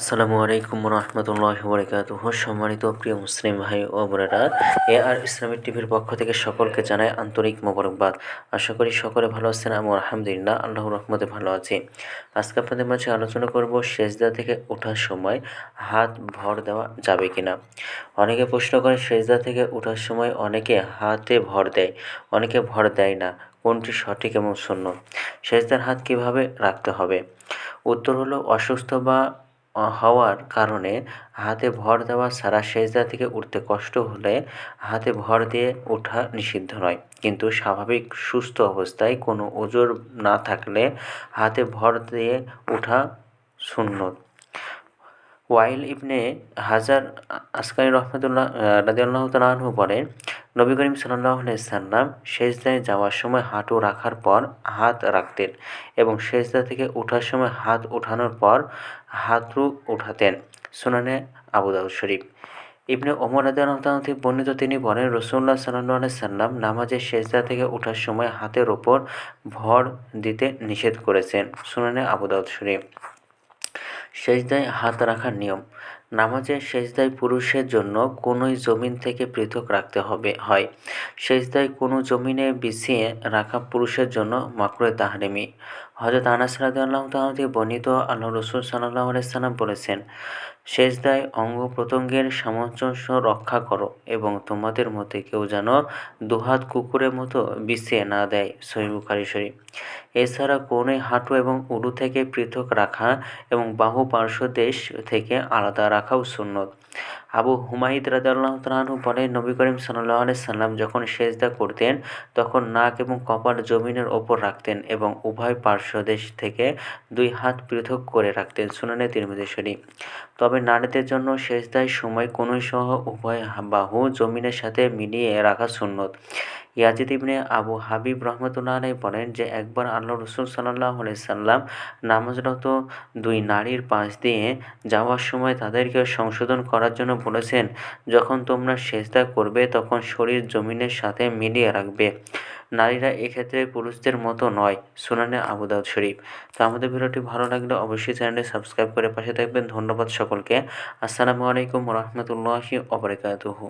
আসসালামু আলাইকুম রহমতুল্লাহ বরকাতুহ সম্মানিত প্রিয় মুসলিম ভাই ও বোনেরা, এ আর ইসলামিক টিভির পক্ষ থেকে সকলকে জানাই আন্তরিক মোবারকবাদ। আশা করি সকলে ভালো আছেন আমি আলহামদুলিল্লাহ, আল্লাহর রহমতে ভালো আছি। আজকে আপনাদের মাঝে আলোচনা করব সেজদা থেকে ওঠার সময় হাত ভর দেওয়া যাবে কিনা। অনেকে প্রশ্ন করে, সেজদা থেকে ওঠার সময় অনেকে হাতে ভর দেয়, অনেকে ভর দেয় না। কোনটি সঠিক এবং শূন্য? সেজদার হাত কীভাবে রাখতে হবে? উত্তর হলো অসুস্থ বা হওয়ার কারণে হাতে ভর দেওয়া ছাড়া সেজদা থেকে উঠতে কষ্ট হলে হাতে ভর দিয়ে ওঠা নিষিদ্ধ নয়। কিন্তু স্বাভাবিক সুস্থ অবস্থায় কোনো ওজোর না থাকলে হাতে ভর দিয়ে ওঠা সুন্নত। ওয়াইল ইবনে হাজার আসকানি রহমতুল্লাহ রাজিউল্লাহ তালু বলেন নবী করিম সাল্লাহ সাল্লাম সেজদায় যাওয়ার সময় হাঁটু রাখার পর হাত রাখতেন এবং সেজদা থেকে ওঠার সময় হাত ওঠানোর পর হাতু উঠাতেন সুনানে আবু দাউদ শরীফ। ইবনে ওমর থেকে বর্ণিত তিনি বলেন রসুল্লাহ সাল্লাহ সাল্লাম নামাজের সেজদা থেকে ওঠার সময় হাতের ওপর ভর দিতে নিষেধ করেছেন সুনানে আবু দাউদ শরীফ। সেজদায় হাত রাখার নিয়ম। নামাজের সেজদায় পুরুষের জন্য কোনোই জমিন থেকে পৃথক রাখতে হবে, হয়। সেজদায় কোনো জমিনে বিছিয়ে রাখা পুরুষের জন্য মাকড়ে তাহারিমি। হজরত আনাস রাদু আল্লাহ তাহতে বর্ণিত আল্লাহ রসুল সাল্লাহ আলাইসাল্লাম বলেছেন শেষদায় অঙ্গ প্রত্যঙ্গের সামঞ্জস্য রক্ষা করো এবং তোমাদের মধ্যে কেউ যেন দুহাত কুকুরের মতো বিছিয়ে না দেয়। সহিবুখারি শরীফ। এছাড়া কোণে হাঁটু এবং উরু থেকে পৃথক রাখা এবং বাহু পার্শ্বদেশ থেকে আলাদা রাখাও সুন্নত। আবু হুমায়িদ রাজাল্লাহ তালু বলেন, নবী করিম সাল্লাহ সাল্লাম যখন সেজদা করতেন, তখন নাক এবং কপাল জমিনের ওপর রাখতেন এবং উভয় পার্শ্বদেশ থেকে দুই হাত পৃথক করে রাখতেন, সুনানে তিরমিদেশ্বরী তবে নারীদের জন্য সেজদায় সময় কোনোই সহ উভয় বাহু জমিনের সাথে মিলিয়ে রাখা সুন্নত। ইয়াজিদ ইবনে আবু হাবিব রহমতুল্লাহ বলেন যে, একবার আল্লাহ রসুল সাল্লাহ সাল্লাম নামাজরত দুই নারীর পাশ দিয়ে যাওয়ার সময় তাদেরকে সংশোধন করার জন্য বলেছেন, যখন তোমরা সেজদা করবে, তখন শরীর জমিনের সাথে মিলিয়ে রাখবে। নারীরা এক্ষেত্রে পুরুষদের মতো নয়। সুনানে আবুদাউদ শরীফ। তো আমাদের ভিডিওটি ভালো লাগলে অবশ্যই চ্যানেলটি সাবস্ক্রাইব করে পাশে থাকবেন। ধন্যবাদ সকলকে। আসসালামু আলাইকুম রহমতুল্লাহি ওবরাকাতুহু